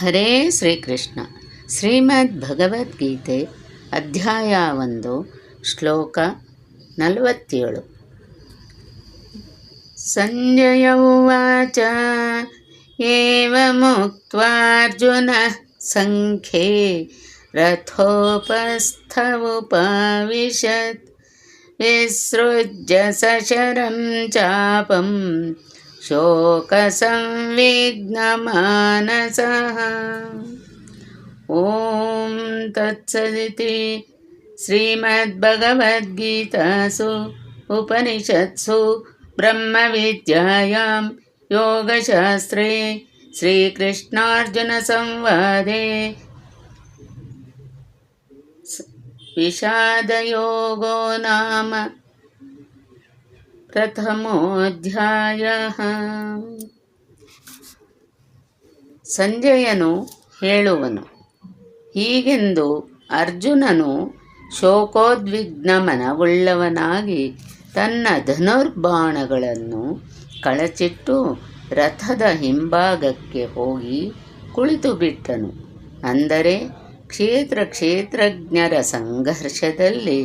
ಹರೇ ಶ್ರೀಕೃಷ್ಣ ಶ್ರೀಮದ್ ಭಗವದ್ಗೀತೆ ಅಧ್ಯಾಯ ಒಂದು ಶ್ಲೋಕ ನಲವತ್ತೇಳು ಸಂಜಯ ಉವಾಚ ಏವಮುಕ್ತ್ವಾರ್ಜುನಃ ಸಂಖ್ಯೆ ರಥೋಪಸ್ಥ ಉಪವಿಶತ್ ವಿಸೃಜ್ಯ ಸಶರಂ ಚಾಪಂ शोकसंविघ्नमानसः ॐ तत्सदिति श्रीमद्भगवद्गीतासु उपनिषत्सु ब्रह्मविद्यायां योगशास्त्रे श्रीकृष्णार्जुनसंवादे स- विषादयोगो नाम ಪ್ರಥಮೋಧ್ಯಾಯ. ಸಂಜಯನು ಹೇಳುವನು, ಹೀಗೆಂದು ಅರ್ಜುನನು ಶೋಕೋದ್ವಿಗ್ನ ಮನವುಳ್ಳವನಾಗಿ ತನ್ನ ಧನುರ್ಬಾಣಗಳನ್ನು ಕಳಚಿಟ್ಟು ರಥದ ಹಿಂಭಾಗಕ್ಕೆ ಹೋಗಿ ಕುಳಿತು ಬಿಟ್ಟನು ಅಂದರೆ ಕ್ಷೇತ್ರ ಕ್ಷೇತ್ರಜ್ಞರ ಸಂಘರ್ಷದಲ್ಲಿ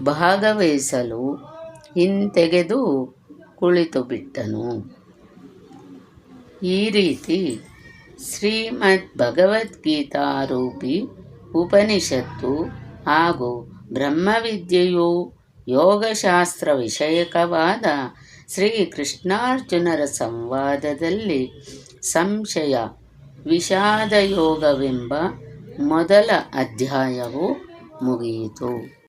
ಭಾಗವಹಿಸಲು ಹಿಂತೆಗೆದು ಕುಳಿತು ಬಿಟ್ಟನು. ಈ ರೀತಿ ಶ್ರೀಮದ್ ಭಗವದ್ಗೀತಾರೂಪಿ ಉಪನಿಷತ್ತು ಹಾಗೂ ಬ್ರಹ್ಮವಿದ್ಯೆಯು ಯೋಗಶಾಸ್ತ್ರ ವಿಷಯಕವಾದ ಶ್ರೀ ಕೃಷ್ಣಾರ್ಜುನರ ಸಂವಾದದಲ್ಲಿ ಸಂಶಯ ವಿಷಾದಯೋಗವೆಂಬ ಮೊದಲ ಅಧ್ಯಾಯವು ಮುಗಿಯಿತು.